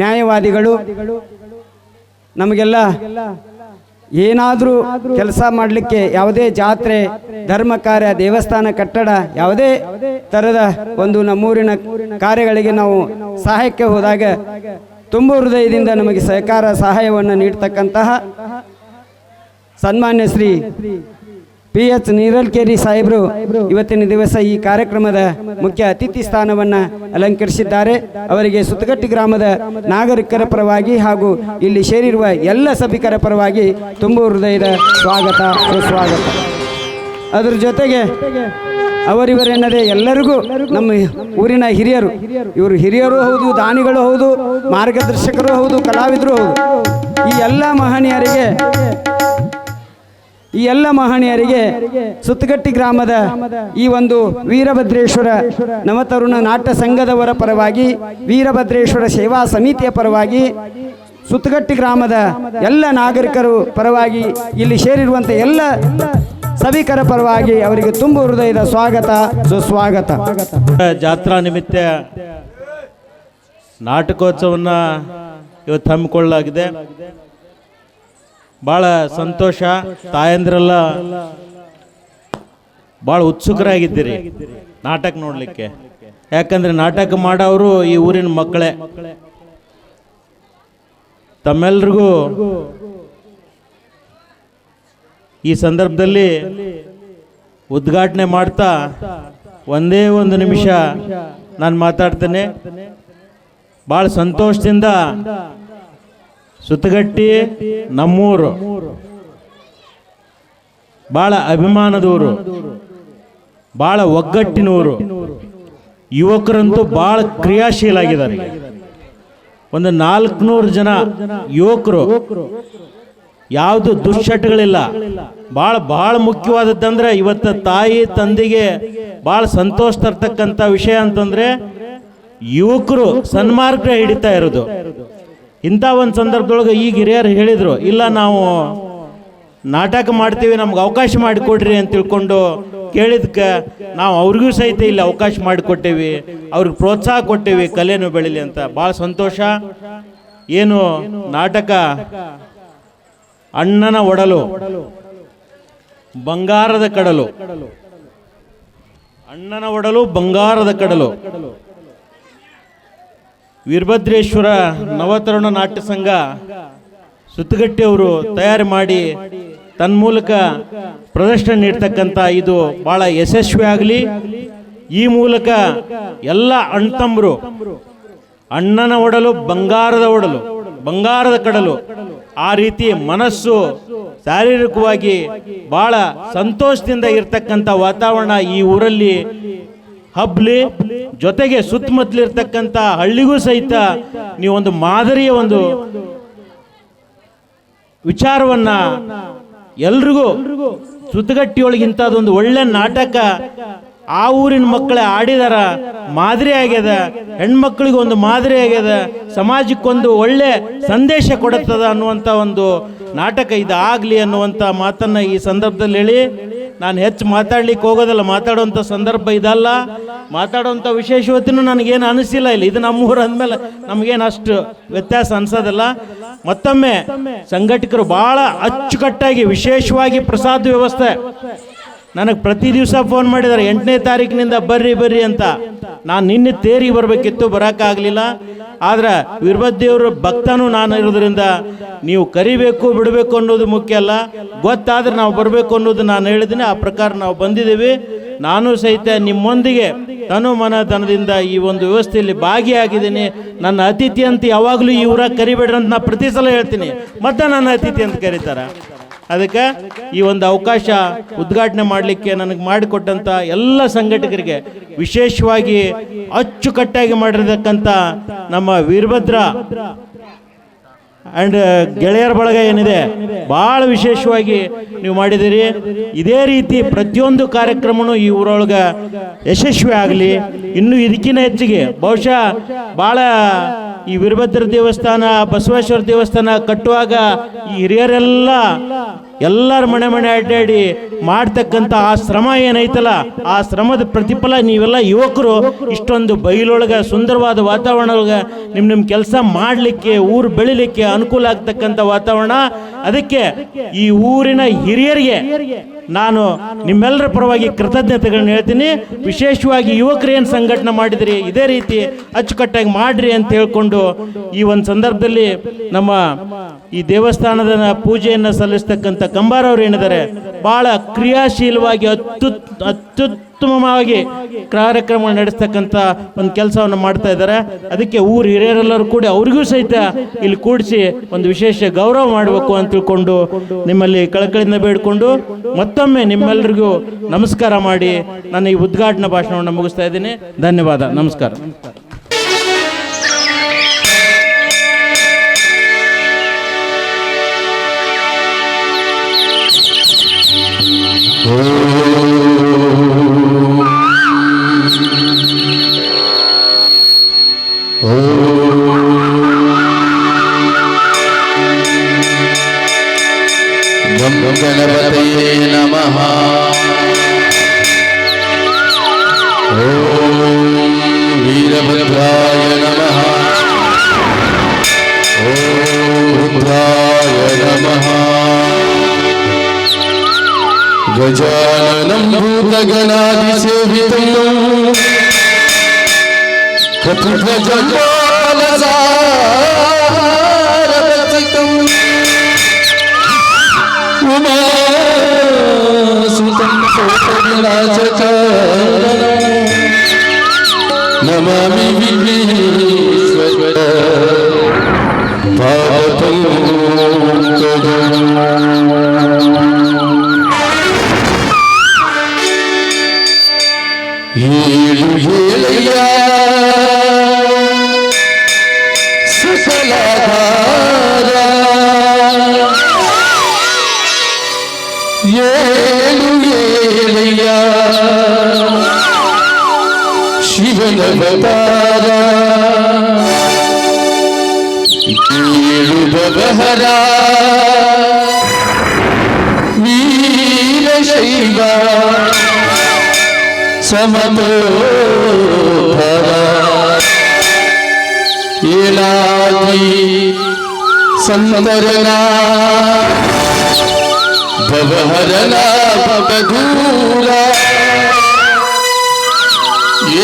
ನ್ಯಾಯವಾದಿಗಳು, ನಮಗೆಲ್ಲ ಏನಾದರೂ ಕೆಲಸ ಮಾಡಲಿಕ್ಕೆ ಯಾವುದೇ ಜಾತ್ರೆ, ಧರ್ಮ ಕಾರ್ಯ, ದೇವಸ್ಥಾನ, ಕಟ್ಟಡ, ಯಾವುದೇ ಥರದ ಒಂದು ನಮ್ಮೂರಿನ ಕಾರ್ಯಗಳಿಗೆ ನಾವು ಸಹಾಯಕ್ಕೆ ಹೋದಾಗ ತುಂಬ ಹೃದಯದಿಂದ ನಮಗೆ ಸಹಕಾರ, ಸಹಾಯವನ್ನು ನೀಡ್ತಕ್ಕಂತಹ ಸನ್ಮಾನ್ಯ ಶ್ರೀ ಪಿ ಎಚ್ ನೀರಲ್ಕೇರಿ ಸಾಹೇಬರು. ಇವತ್ತಿನ ದಿವಸ ಈ ಕಾರ್ಯಕ್ರಮದ ಮುಖ್ಯ ಅತಿಥಿ ಸ್ಥಾನವನ್ನು ಅಲಂಕರಿಸಿದ್ದಾರೆ. ಅವರಿಗೆ ಸುತ್ತಗಟ್ಟಿ ಗ್ರಾಮದ ನಾಗರಿಕರ ಪರವಾಗಿ ಹಾಗೂ ಇಲ್ಲಿ ಸೇರಿರುವ ಎಲ್ಲ ಸಭಿಕರ ಪರವಾಗಿ ತುಂಬ ಹೃದಯದ ಸ್ವಾಗತ ಸುಸ್ವಾಗತ. ಅದರ ಜೊತೆಗೆ ಅವರಿವರೆನ್ನದೇ ಎಲ್ಲರಿಗೂ ನಮ್ಮ ಊರಿನ ಹಿರಿಯರು ಇವರು ಹಿರಿಯರು ಹೌದು ದಾನಿಗಳು ಹೌದು ಮಾರ್ಗದರ್ಶಕರು ಹೌದು ಕಲಾವಿದರು ಹೌದು. ಈ ಎಲ್ಲ ಮಹನೀಯರಿಗೆ ಈ ಎಲ್ಲ ಮಹನೀಯರಿಗೆ ಸುತ್ತಗಟ್ಟಿ ಗ್ರಾಮದ ಈ ಒಂದು ವೀರಭದ್ರೇಶ್ವರ ನವತರುಣ ನಾಟ್ಯ ಸಂಘದವರ ಪರವಾಗಿ, ವೀರಭದ್ರೇಶ್ವರ ಸೇವಾ ಸಮಿತಿಯ ಪರವಾಗಿ, ಸುತ್ತಗಟ್ಟಿ ಗ್ರಾಮದ ಎಲ್ಲ ನಾಗರಿಕರು ಪರವಾಗಿ ಇಲ್ಲಿ ಸೇರಿರುವಂಥ ಎಲ್ಲ ಸಭಿಕರ ಪರವಾಗಿ ಅವರಿಗೆ ತುಂಬ ಹೃದಯದ ಸ್ವಾಗತ, ಸುಸ್ವಾಗತ. ಜಾತ್ರಾ ನಿಮಿತ್ತ ನಾಟಕೋತ್ಸವನ್ನ ಇವತ್ತು ಹಮ್ಮಿಕೊಳ್ಳಲಾಗಿದೆ. ಭಾಳ ಸಂತೋಷ. ತಾಯಂದ್ರೆಲ್ಲ ಭಾಳ ಉತ್ಸುಕರಾಗಿದ್ದೀರಿ. ನಾಟಕ ನೋಡಲಿಕ್ಕೆ. ಯಾಕಂದರೆ ನಾಟಕ ಮಾಡೋರು ಈ ಊರಿನ ಮಕ್ಕಳೇ. ತಮ್ಮೆಲ್ರಿಗೂ ಈ ಸಂದರ್ಭದಲ್ಲಿ ಉದ್ಘಾಟನೆ ಮಾಡ್ತಾ ಒಂದೇ ಒಂದು ನಿಮಿಷ ನಾನು ಮಾತಾಡ್ತೇನೆ. ಭಾಳ ಸಂತೋಷದಿಂದ ಸುತ್ತಗಟ್ಟಿ ನಮ್ಮೂರು. ಭಾಳ ಅಭಿಮಾನದವರು. ಭಾಳ ಒಗ್ಗಟ್ಟಿನವರು. ಯುವಕರಂತೂ ಭಾಳ ಕ್ರಿಯಾಶೀಲಾಗಿದ್ದಾರೆ. ಒಂದು ನಾಲ್ಕುನೂರು ಜನ ಯುವಕರು. ಯಾವುದು ದುಶ್ಚಟಗಳಿಲ್ಲ. ಭಾಳ ಭಾಳ ಮುಖ್ಯವಾದದ್ದಂದ್ರೆ ಇವತ್ತು ತಾಯಿ, ತಂದೆಗೆ ಭಾಳ ಸಂತೋಷ ತರ್ತಕ್ಕಂಥ ವಿಷಯ ಅಂತಂದ್ರೆ ಯುವಕರು ಸನ್ಮಾರ್ಗ ಹಿಡಿತಾ ಇರೋದು. ಇಂಥ ಒಂದು ಸಂದರ್ಭದೊಳಗೆ ಈಗ ಹಿರಿಯರು ಹೇಳಿದರು, ಇಲ್ಲ, ನಾವು ನಾಟಕ ಮಾಡ್ತೀವಿ, ನಮ್ಗೆ ಅವಕಾಶ ಮಾಡಿಕೊಡ್ರಿ ಅಂತ ತಿಳ್ಕೊಂಡು ಕೇಳಿದ್ಕೆ ನಾವು ಅವ್ರಿಗೂ ಸಹಿತ ಇಲ್ಲಿ ಅವಕಾಶ ಮಾಡಿಕೊಟ್ಟೇವಿ, ಅವ್ರಿಗೆ ಪ್ರೋತ್ಸಾಹ ಕೊಟ್ಟೇವಿ ಕಲೆನೂ ಬೆಳಿಲಿ ಅಂತ. ಭಾಳ ಸಂತೋಷ. ಏನು ನಾಟಕ ಅಣ್ಣನ ಒಡಲು, ಬಂಗಾರದ ಕಡಲು. ಅಣ್ಣನ ಒಡಲು, ಬಂಗಾರದ ಕಡಲು. ವೀರಭದ್ರೇಶ್ವರ ನವತರುಣ ನಾಟ್ಯ ಸಂಘ ಸುತ್ತಗಟ್ಟಿಯವರು ತಯಾರು ಮಾಡಿ ತನ್ಮೂಲಕ ಪ್ರದರ್ಶನ ನೀಡ್ತಕ್ಕಂಥ ಇದು ಬಹಳ ಯಶಸ್ವಿ ಆಗಲಿ. ಈ ಮೂಲಕ ಎಲ್ಲ ಅಣ್ತಂಬರು ಅಣ್ಣನ ಒಡಲು, ಬಂಗಾರದ ಒಡಲು, ಬಂಗಾರದ ಕಡಲು ಆ ರೀತಿ ಮನಸ್ಸು ಶಾರೀರಿಕವಾಗಿ ಬಹಳ ಸಂತೋಷದಿಂದ ಇರ್ತಕ್ಕಂಥ ವಾತಾವರಣ ಈ ಊರಲ್ಲಿ ಹಬ್ಲಿ ಜೊತೆಗೆ ಸುತ್ತಮುತ್ತಲಿರ್ತಕ್ಕಂಥ ಹಳ್ಳಿಗೂ ಸಹಿತ ನೀವು ಒಂದು ಮಾದರಿಯ ಒಂದು ವಿಚಾರವನ್ನ ಎಲ್ರಿಗೂ ಸುತ್ತಗಟ್ಟಿಯೊಳಗಿಂತ ಅದೊಂದು ಒಳ್ಳೆ ನಾಟಕ ಆ ಊರಿನ ಮಕ್ಕಳೇ ಆಡಿದಾರ ಮಾದರಿ ಆಗ್ಯದ, ಹೆಣ್ಮಕ್ಳಿಗೆ ಒಂದು ಮಾದರಿ ಆಗ್ಯದ, ಸಮಾಜಕ್ಕೊಂದು ಒಳ್ಳೆ ಸಂದೇಶ ಕೊಡುತ್ತದ ಅನ್ನುವಂಥ ಒಂದು ನಾಟಕ ಇದಾಗಲಿ ಅನ್ನುವಂಥ ಮಾತನ್ನ ಈ ಸಂದರ್ಭದಲ್ಲಿ ಹೇಳಿ. ನಾನು ಹೆಚ್ಚು ಮಾತಾಡ್ಲಿಕ್ಕೆ ಹೋಗೋದಲ್ಲ ಮಾತಾಡುವಂಥ ಸಂದರ್ಭ ಇದಲ್ಲ. ಮಾತಾಡುವಂಥ ವಿಶೇಷವತ್ತಿನೂ ನನಗೇನು ಅನಿಸಿಲ್ಲ ಇಲ್ಲ. ಇದು ನಮ್ಮೂರು ಅಂದಮೇಲೆ ನಮಗೇನು ಅಷ್ಟು ವ್ಯತ್ಯಾಸ ಅನ್ಸೋದಿಲ್ಲ. ಮತ್ತೊಮ್ಮೆ ಸಂಘಟಕರು ಭಾಳ ಅಚ್ಚುಕಟ್ಟಾಗಿ ವಿಶೇಷವಾಗಿ ಪ್ರಸಾದ ವ್ಯವಸ್ಥೆ ನನಗೆ ಪ್ರತಿ ದಿವಸ ಫೋನ್ ಮಾಡಿದ್ದಾರೆ ಎಂಟನೇ ತಾರೀಕಿನಿಂದ ಬರ್ರಿ ಬರ್ರಿ ಅಂತ. ನಾನು ನಿನ್ನೆ ತೇರಿಗೆ ಬರಬೇಕಿತ್ತು, ಬರೋಕ್ಕಾಗಲಿಲ್ಲ. ಆದ್ರೆ ವೀರಭದ್ರೇವ್ರ ಭಕ್ತನೂ ನಾನು ಇರೋದ್ರಿಂದ ನೀವು ಕರಿಬೇಕು, ಬಿಡಬೇಕು ಅನ್ನೋದು ಮುಖ್ಯ ಅಲ್ಲ. ಗೊತ್ತಾದ್ರೆ ನಾವು ಬರಬೇಕು ಅನ್ನೋದು ನಾನು ಹೇಳಿದ್ದೀನಿ. ಆ ಪ್ರಕಾರ ನಾವು ಬಂದಿದ್ದೀವಿ. ನಾನು ಸಹಿತ ನಿಮ್ಮೊಂದಿಗೆ ತನು ಮನ ಧನದಿಂದ ಈ ಒಂದು ವ್ಯವಸ್ಥೆಯಲ್ಲಿ ಭಾಗಿಯಾಗಿದ್ದೀನಿ. ನನ್ನ ಅತಿಥಿ ಅಂತ ಯಾವಾಗಲೂ ಊರಾಗ ಕರಿಬೇಡ್ರಿ ಅಂತ ನಾ ಪ್ರತಿ ಸಲ ಹೇಳ್ತೀನಿ. ಮತ್ತೆ ನನ್ನ ಅತಿಥಿ ಅಂತ ಕರೀತಾರೆ? ಅದಕ್ಕೆ ಈ ಒಂದು ಅವಕಾಶ ಉದ್ಘಾಟನೆ ಮಾಡಲಿಕ್ಕೆ ನನಗೆ ಮಾಡಿಕೊಟ್ಟಂಥ ಎಲ್ಲ ಸಂಘಟಕರಿಗೆ ವಿಶೇಷವಾಗಿ ಅಚ್ಚುಕಟ್ಟಾಗಿ ಮಾಡಿರತಕ್ಕಂಥ ನಮ್ಮ ವೀರಭದ್ರ ಅಂಡ್ ಗೆಳೆಯರ ಬಳಗ ಏನಿದೆ, ಭಾಳ ವಿಶೇಷವಾಗಿ ನೀವು ಮಾಡಿದಿರಿ ಇದೇ ರೀತಿ ಪ್ರತಿಯೊಂದು ಕಾರ್ಯಕ್ರಮನು ಈ ಊರೊಳಗೆ ಯಶಸ್ವಿ ಆಗಲಿ. ಇನ್ನು ಇದಕ್ಕಿಂತ ಹೆಚ್ಚಿಗೆ ಬಹುಶಃ ಭಾಳ ಈ ವೀರಭದ್ರ ದೇವಸ್ಥಾನ, ಬಸವೇಶ್ವರ ದೇವಸ್ಥಾನ ಕಟ್ಟುವಾಗ ಈ ಹಿರಿಯರೆಲ್ಲ ಎಲ್ಲರ ಮನೆ ಮನೆ ಅಡ್ಡಾಡಿ ಮಾಡ್ತಕ್ಕಂಥ ಆ ಶ್ರಮ ಏನೈತಲ್ಲ, ಆ ಶ್ರಮದ ಪ್ರತಿಫಲ ನೀವೆಲ್ಲ ಯುವಕರು, ಇಷ್ಟೊಂದು ಬಯಲೊಳಗೆ ಸುಂದರವಾದ ವಾತಾವರಣದೊಳಗೆ ನಿಮ್ಮ ನಿಮ್ಮ ಕೆಲಸ ಮಾಡಲಿಕ್ಕೆ, ಊರು ಬೆಳಿಲಿಕ್ಕೆ ಅನುಕೂಲ ಆಗ್ತಕ್ಕಂಥ ವಾತಾವರಣ. ಅದಕ್ಕೆ ಈ ಊರಿನ ಹಿರಿಯರಿಗೆ ನಾನು ನಿಮ್ಮೆಲ್ಲರ ಪರವಾಗಿ ಕೃತಜ್ಞತೆಗಳನ್ನ ಹೇಳ್ತೀನಿ. ವಿಶೇಷವಾಗಿ ಯುವಕರು ಏನು ಸಂಘಟನೆ ಮಾಡಿದ್ರಿ, ಇದೇ ರೀತಿ ಅಚ್ಚುಕಟ್ಟಾಗಿ ಮಾಡ್ರಿ ಅಂತ ಹೇಳ್ಕೊಂಡು ಈ ಒಂದು ಸಂದರ್ಭದಲ್ಲಿ ನಮ್ಮ ಈ ದೇವಸ್ಥಾನದ ಪೂಜೆಯನ್ನು ಸಲ್ಲಿಸ್ತಕ್ಕಂಥ ಕಂಬಾರವ್ರು ಏನಿದ್ದಾರೆ ಬಹಳ ಕ್ರಿಯಾಶೀಲವಾಗಿ ಅತ್ಯು ಅತ್ಯುತ್ತಮವಾಗಿ ಕಾರ್ಯಕ್ರಮ ನಡೆಸ್ತಕ್ಕಂಥ ಒಂದು ಕೆಲಸವನ್ನು ಮಾಡ್ತಾ ಇದ್ದಾರೆ. ಅದಕ್ಕೆ ಊರು ಹಿರಿಯರೆಲ್ಲರೂ ಕೂಡಿ ಅವ್ರಿಗೂ ಸಹಿತ ಇಲ್ಲಿ ಕೂಡಿಸಿ ಒಂದು ವಿಶೇಷ ಗೌರವ ಮಾಡಬೇಕು ಅಂತ ತಿಳ್ಕೊಂಡು ನಿಮ್ಮಲ್ಲಿ ಕಳಕಳಿಯಿಂದ ಬೇಡಿಕೊಂಡು ಮತ್ತೊಮ್ಮೆ ನಿಮ್ಮೆಲ್ಲರಿಗೂ ನಮಸ್ಕಾರ ಮಾಡಿ ನಾನು ಈ ಉದ್ಘಾಟನಾ ಭಾಷಣವನ್ನು ಮುಗಿಸ್ತಾ ಇದ್ದೀನಿ. ಧನ್ಯವಾದ. ನಮಸ್ಕಾರ. गणपते नमः। गजाननं भूतगणादिसेवितं कपिध्वजपालसारचितम् उमासुतं कोपविराजकारणं नमामि विघ्नेश्वर। ಅವತಾರ ಏಳು ಬಬಹರ ವೀರಶೈವ ಸಮತೋಧರ ಏಳಾಗಿ ಸಂದರನ ಭವಹರನ ಭವದೂರ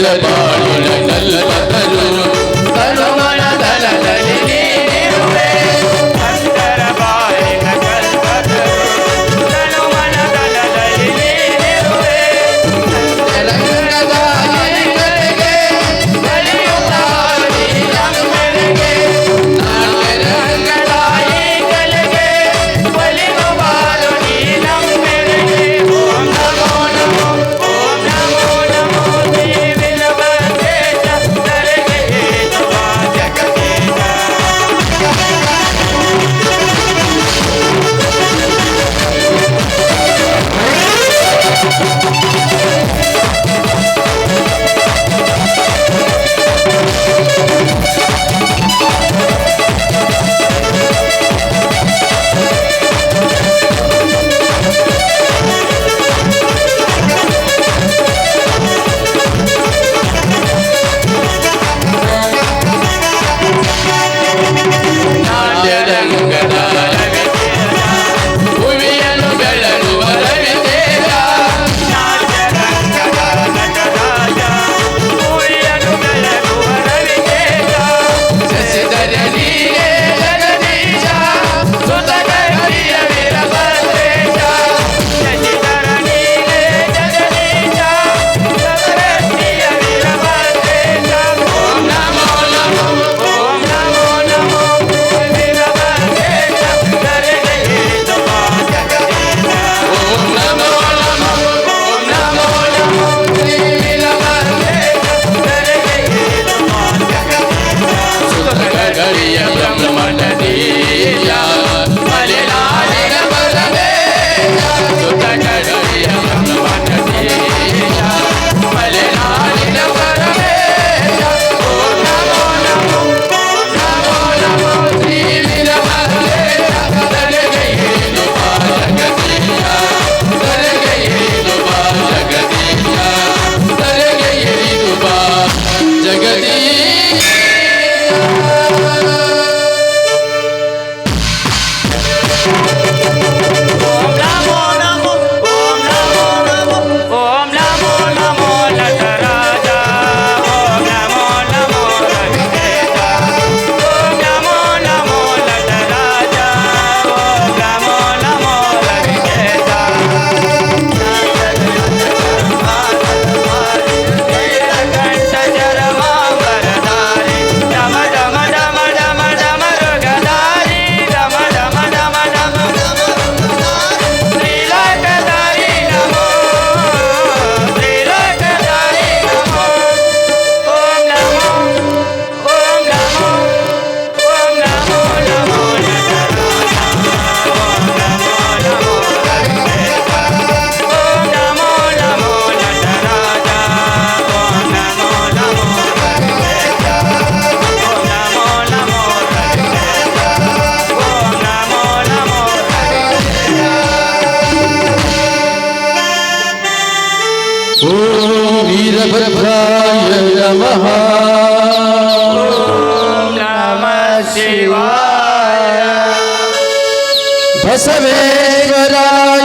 Yeah, yeah, yeah. ॐ वीरभद्राय नमः। शिवाय। बसवेश्वराय